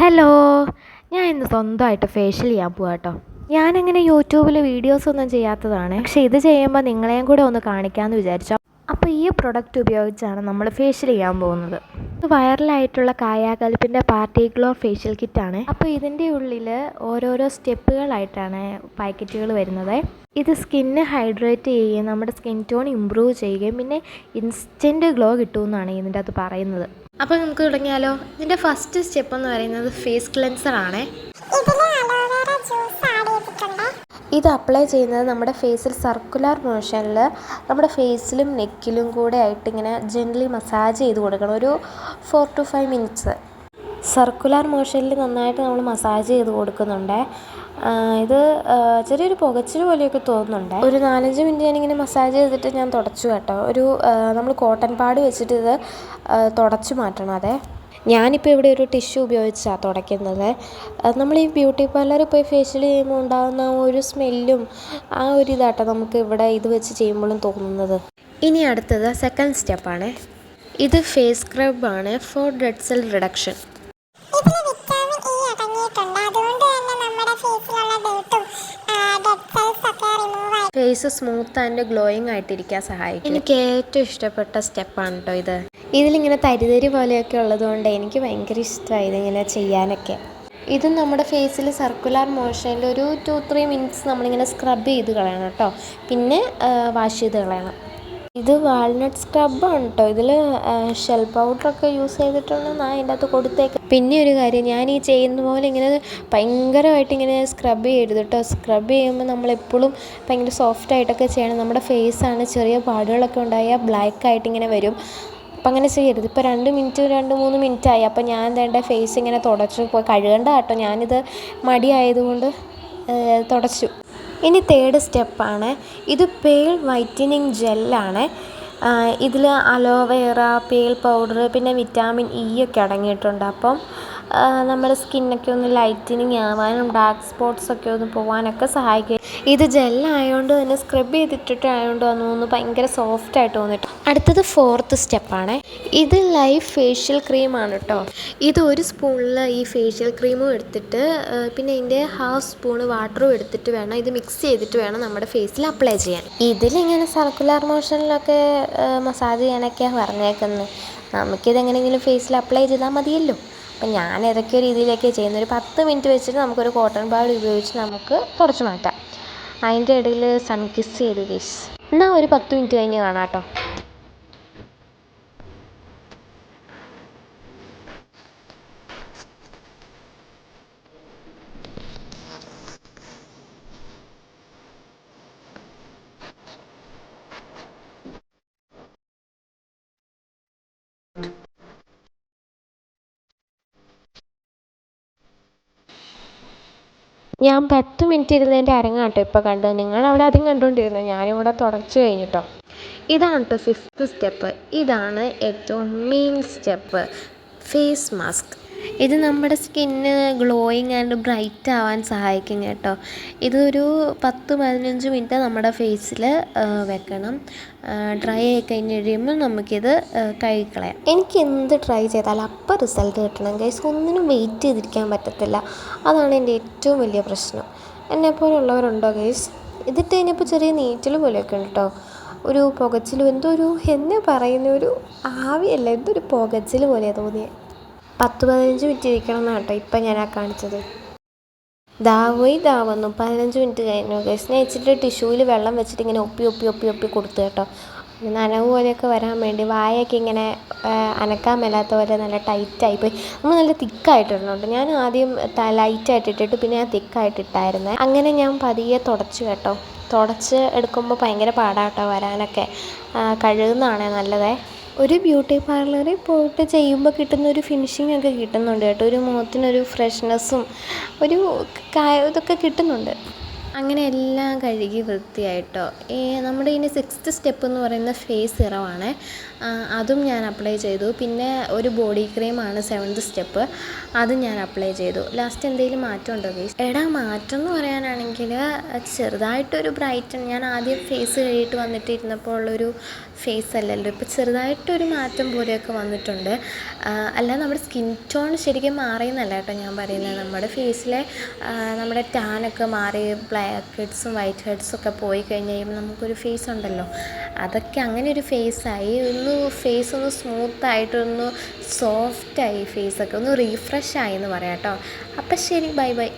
Hello ഞാൻ ഇന്ന് സ്വന്തമായിട്ട് ഫേഷ്യൽ ചെയ്യാൻ പോവാ കേട്ടോ ഞാനങ്ങനെ യൂട്യൂബിൽ വീഡിയോസ് ഒന്നും ചെയ്യാത്തതാണ്. പക്ഷേ ഇത് ചെയ്യുമ്പോൾ നിങ്ങളെയും കൂടെ ഒന്ന് കാണിക്കാമെന്ന് വിചാരിച്ചു. അപ്പോൾ ഈ പ്രൊഡക്റ്റ് ഉപയോഗിച്ചാണ് നമ്മൾ ഫേഷ്യൽ ചെയ്യാൻ പോകുന്നത്. ഇത് വൈറലായിട്ടുള്ള കായാകൽപ്പിന്റെ പാർട്ടി ഗ്ലോ ഫേഷ്യൽ കിറ്റാണ് അപ്പോൾ ഇതിന്റെ ഉള്ളിൽ ഓരോരോ സ്റ്റെപ്പുകളായിട്ടാണ് പാക്കറ്റുകൾ വരുന്നത്. ഇത് സ്കിന്ന് ഹൈഡ്രേറ്റ് ചെയ്യുകയും നമ്മുടെ സ്കിൻ ടോൺ ഇമ്പ്രൂവ് ചെയ്യുകയും പിന്നെ ഇൻസ്റ്റന്റ് ഗ്ലോ കിട്ടുമെന്നാണ് ഇതിന്റെ അത് പറയുന്നത്. അപ്പോൾ നമുക്ക് തുടങ്ങിയാലോ. ഇതിന്റെ ഫസ്റ്റ് സ്റ്റെപ്പ് എന്ന് പറയുന്നത് ഫേസ് ക്ലെൻസർ ആണ്. ഇത് അപ്ലൈ ചെയ്യുന്നത് നമ്മുടെ ഫേസിൽ സർക്കുലർ മോഷനിൽ നമ്മുടെ ഫേസിലും നെക്കിലും കൂടെ ആയിട്ട് ഇങ്ങനെ ജെന്റലി മസാജ് ചെയ്ത് കൊടുക്കണം. ഒരു four to five minutes circular മോഷനിൽ നന്നായിട്ട് നമ്മൾ മസാജ് ചെയ്ത് കൊടുക്കുന്നുണ്ട്. ഇത് ചെറിയൊരു പുകച്ചിൽ പോലെയൊക്കെ തോന്നുന്നുണ്ട്. ഒരു നാലഞ്ച് മിനിറ്റ് ഞാനിങ്ങനെ മസാജ് ചെയ്തിട്ട് ഞാൻ തുടച്ചു കേട്ടോ. ഒരു നമ്മൾ കോട്ടൺ പാഡ് വെച്ചിട്ട് ഇത് തുടച്ചു മാറ്റണം അതെ. ഞാനിപ്പോൾ ഇവിടെ ഒരു ടിഷ്യൂ ഉപയോഗിച്ചാണ് തുടയ്ക്കുന്നത്. നമ്മൾ ഈ ബ്യൂട്ടി പാർലറിൽ പോയി ഫേഷ്യൽ ചെയ്യുമ്പോൾ ഉണ്ടാകുന്ന ആ ഒരു സ്മെല്ലും ആ ഒരു ഇതാട്ടോ നമുക്ക് ഇവിടെ ഇത് വെച്ച് ചെയ്യുമ്പോഴും തോന്നുന്നത്. ഇനി അടുത്തത് സെക്കൻഡ് സ്റ്റെപ്പാണ് ഇത് face സ്ക്രബാണ് for dead cell reduction face smooth and glowing ആയിട്ടിരിക്കാൻ സഹായിക്കും. എനിക്ക് ഏറ്റവും ഇഷ്ടപ്പെട്ട സ്റ്റെപ്പാണ് കേട്ടോ ഇത്. ഇതിലിങ്ങനെ തരിതരി പോലെയൊക്കെ ഉള്ളതുകൊണ്ട് എനിക്ക് ഭയങ്കര ഇഷ്ടമായി ഇതിങ്ങനെ ചെയ്യാനൊക്കെ. ഇത് നമ്മുടെ ഫേസിൽ സർക്കുലർ മോഷനിൽ ഒരു ടു ത്രീ മിനിറ്റ്സ് നമ്മളിങ്ങനെ സ്ക്രബ് ചെയ്ത് കളയണം കേട്ടോ പിന്നെ വാഷ് ചെയ്ത് കളയണം. ഇത് വാൾനട്ട് സ്ക്രബ് ആണ് കേട്ടോ ഇതിൽ ഷെൽ പൗഡറൊക്കെ യൂസ് ചെയ്തിട്ടുണ്ടെന്നാണ് അതിന്റെ അകത്ത് കൊടുത്തേക്ക് പിന്നെ ഒരു കാര്യം ഞാൻ ഈ ചെയ്യുന്ന പോലെ ഇങ്ങനെ ഭയങ്കരമായിട്ട് ഇങ്ങനെ സ്ക്രബ് ചെയ്യരുത് കേട്ടോ സ്ക്രബ് ചെയ്യുമ്പോൾ നമ്മളെപ്പോഴും ഭയങ്കര സോഫ്റ്റ് ആയിട്ടൊക്കെ ചെയ്യണം. നമ്മുടെ ഫേസാണ് ചെറിയ പാടുകളൊക്കെ ഉണ്ടായാൽ ബ്ലാക്ക് ആയിട്ട് ഇങ്ങനെ വരും. അപ്പം അങ്ങനെ ചെയ്യരുത്. ഇപ്പോൾ രണ്ട് മിനിറ്റ് രണ്ട് മൂന്ന് മിനിറ്റ് ആയി. അപ്പോൾ ഞാൻ എന്റെ ഫേസ് ഇങ്ങനെ തുടച്ചു. കഴുകണ്ട കേട്ടോ. ഞാനിത് മടിയായതുകൊണ്ട് തുടച്ചു. ഇനി തേർഡ് സ്റ്റെപ്പാണ് ഇത് പേൾ വൈറ്റനിങ് ജെല്ലാണ് ഇതിൽ അലോവേറ പേൾ പൗഡർ പിന്നെ വിറ്റാമിൻ ഇ ഒക്കെ അടങ്ങിയിട്ടുണ്ട്. അപ്പം നമ്മുടെ സ്കിന്നൊക്കെ ഒന്ന് ലൈറ്റനിങ് ആവാനും ഡാർക്ക് സ്പോട്ട്സൊക്കെ ഒന്ന് പോകാനൊക്കെ സഹായിക്കും. ഇത് ജെല്ലായതുകൊണ്ട് തന്നെ സ്ക്രബ് ചെയ്തിട്ടിട്ടായതുകൊണ്ട് ഒന്ന് ഭയങ്കര സോഫ്റ്റ് ആയിട്ട് തോന്നിട്ട്. അടുത്തത് ഫോർത്ത് സ്റ്റെപ്പാണ്. ഇത് ലൈഫ് ഫേഷ്യൽ ക്രീമാണ് കേട്ടോ ഇത് ഒരു സ്പൂണിൽ ഈ ഫേഷ്യൽ ക്രീമും എടുത്തിട്ട് പിന്നെ ഇതിന്റെ ഹാഫ് സ്പൂൺ വാട്ടറും എടുത്തിട്ട് വേണം ഇത് മിക്സ് ചെയ്തിട്ട് വേണം നമ്മുടെ ഫേസിൽ അപ്ലൈ ചെയ്യാൻ. ഇതിലിങ്ങനെ സർക്കുലർ മോഷനിലൊക്കെ മസാജ് ചെയ്യാനൊക്കെയാണ് പറഞ്ഞേക്കുന്നത് നമുക്കിതെങ്ങനെയെങ്കിലും ഫേസിൽ അപ്ലൈ ചെയ്താൽ മതിയല്ലോ. അപ്പം ഞാൻ ഏതൊക്കെ രീതിയിലൊക്കെ ചെയ്യുന്നത്. ഒരു പത്ത് മിനിറ്റ് വെച്ചിട്ട് നമുക്കൊരു കോട്ടൺ പാഡ് ഉപയോഗിച്ച് നമുക്ക് തുടച്ച് മാറ്റാം. അതിന്റെ ഇടയിൽ സൺ കിസ് ചെയ്ത് ഗൈസ് എന്നാൽ ഒരു പത്ത് മിനിറ്റ് കഴിഞ്ഞ് കാണാം കേട്ടോ. ഞാൻ പത്ത് മിനിറ്റ് ഇരുന്നതിന്റെ അരങ്ങാട്ടോ ഇപ്പോൾ കണ്ടത്. നിങ്ങളവിടെ ആദ്യം കണ്ടുകൊണ്ടിരുന്നത് ഞാനിവിടെ തുടച്ചു കഴിഞ്ഞിട്ടോ. ഇതാണ് കേട്ടോ ഫിഫ്ത്ത് സ്റ്റെപ്പ് ഇതാണ് ഏറ്റവും മെയിൻ സ്റ്റെപ്പ് ഫേസ് മാസ്ക് ഇത് നമ്മുടെ സ്കിന്ന് ഗ്ലോയിങ് ആൻഡ് ബ്രൈറ്റ് ആവാൻ സഹായിക്കും കേട്ടോ. ഇതൊരു പത്ത് പതിനഞ്ച് മിനിറ്റ് നമ്മുടെ ഫേസിൽ വെക്കണം. ഡ്രൈ ആയി കഴിഞ്ഞ് കഴിയുമ്പോൾ നമുക്കിത് ആ, എനിക്ക് എന്ത് ട്രൈ ചെയ്താലും അപ്പം റിസൾട്ട് കിട്ടണം. ഗൈസ് ഒന്നിനും വെയിറ്റ് ചെയ്തിരിക്കാൻ പറ്റത്തില്ല. അതാണ് എന്റെ ഏറ്റവും വലിയ പ്രശ്നം. എന്നെപ്പോലുള്ളവരുണ്ടോ ഗൈസ്? ഇതിട്ട് കഴിഞ്ഞപ്പോൾ ചെറിയ നീറ്റൽ പോലെയൊക്കെ ഉണ്ട് കേട്ടോ. ഒരു പുകച്ചിലും എന്തോ ഒരു എന്നെ പറയുന്ന ഒരു ആവിയല്ല എന്തൊരു പുകച്ചിൽ പോലെയാണ് തോന്നിയത് പത്ത് പതിനഞ്ച് മിനിറ്റ് ഇരിക്കണം എന്നാണ് കേട്ടോ ഇപ്പം ഞാൻ ആ കാണിച്ചത്. ദാവോയി ദാവന്നു പതിനഞ്ച് മിനിറ്റ് കഴിഞ്ഞു. ഗൈസ് ഞാൻ ഇച്ചിരി ടിഷ്യൂവിൽ വെള്ളം വെച്ചിട്ട് ഇങ്ങനെ ഒപ്പി ഒപ്പി ഒപ്പി ഒപ്പി കൊടുത്തു കേട്ടോ. നനവ് പോലെയൊക്കെ വരാൻ വേണ്ടി വായൊക്കെ ഇങ്ങനെ അനക്കാൻ മേലാത്ത പോലെ നല്ല ടൈറ്റായി പോയി നമ്മൾ നല്ല തിക്കായിട്ടിടുന്നുണ്ട് ഞാൻ ആദ്യം ലൈറ്റായിട്ട് ഇട്ടിട്ട് പിന്നെ ഞാൻ തിക്കായിട്ട് ഇട്ടായിരുന്നേ. അങ്ങനെ ഞാൻ പതിയെ തുടച്ചു കേട്ടോ. തുടച്ച് എടുക്കുമ്പോൾ ഭയങ്കര പാടാട്ടോ വരാനൊക്കെ. കഴുകുന്നതാണേ നല്ലതേ. ഒരു ബ്യൂട്ടി പാർലറിൽ പോയിട്ട് ചെയ്യുമ്പോൾ കിട്ടുന്ന ഒരു ഫിനിഷിംഗ് ഒക്കെ കിട്ടുന്നുണ്ട് കേട്ടോ. ഒരു മുഖത്തിനൊരു ഫ്രഷ്നെസ്സും ഒരു ഇതൊക്കെ കിട്ടുന്നുണ്ട്. അങ്ങനെ എല്ലാം കഴുകി വൃത്തിയായിട്ടോ. നമ്മുടെ ഇനി സിക്സ്ത് സ്റ്റെപ്പ് എന്ന് പറയുന്ന ഫേസ് സിറമാണ് അതും ഞാൻ അപ്ലൈ ചെയ്തു. പിന്നെ ഒരു ബോഡി ക്രീമാണ് സെവൻത് സ്റ്റെപ്പ് അതും ഞാൻ അപ്ലൈ ചെയ്തു. ലാസ്റ്റ് എന്തെങ്കിലും മാറ്റം ഉണ്ടോ ഗൈസ് എടാ മാറ്റം എന്ന് പറയാനാണെങ്കിൽ ചെറുതായിട്ടൊരു ബ്രൈറ്റൺ ഞാൻ ആദ്യം ഫേസ് കഴുകിയിട്ട് വന്നിട്ടിരുന്നപ്പോൾ ഉള്ളൊരു ഫേസ് അല്ലല്ലോ. ഇപ്പോൾ ചെറുതായിട്ടൊരു മാറ്റം പോലെയൊക്കെ വന്നിട്ടുണ്ട്. അല്ല നമ്മുടെ സ്കിൻ ടോൺ ശരിക്കും മാറിയെന്നല്ല കേട്ടോ ഞാൻ പറയുന്നത്. നമ്മുടെ ഫേസിലെ നമ്മുടെ ടാനൊക്കെ മാറി ബ്ലാക്ക് ഹെഡ്സും വൈറ്റ് ഹെഡ്സും ഒക്കെ പോയി കഴിഞ്ഞ് കഴിയുമ്പോൾ നമുക്കൊരു ഫേസ് ഉണ്ടല്ലോ. അതൊക്കെ അങ്ങനെ ഒരു ഫേസായി ഒന്ന് ഫേസ് ഒന്ന് സ്മൂത്തായിട്ടൊന്ന് സോഫ്റ്റായി ഫേസൊക്കെ ഒന്ന് റീഫ്രഷ് ആയി എന്ന് പറയാം കേട്ടോ. അപ്പം ശരി ബൈ ബൈ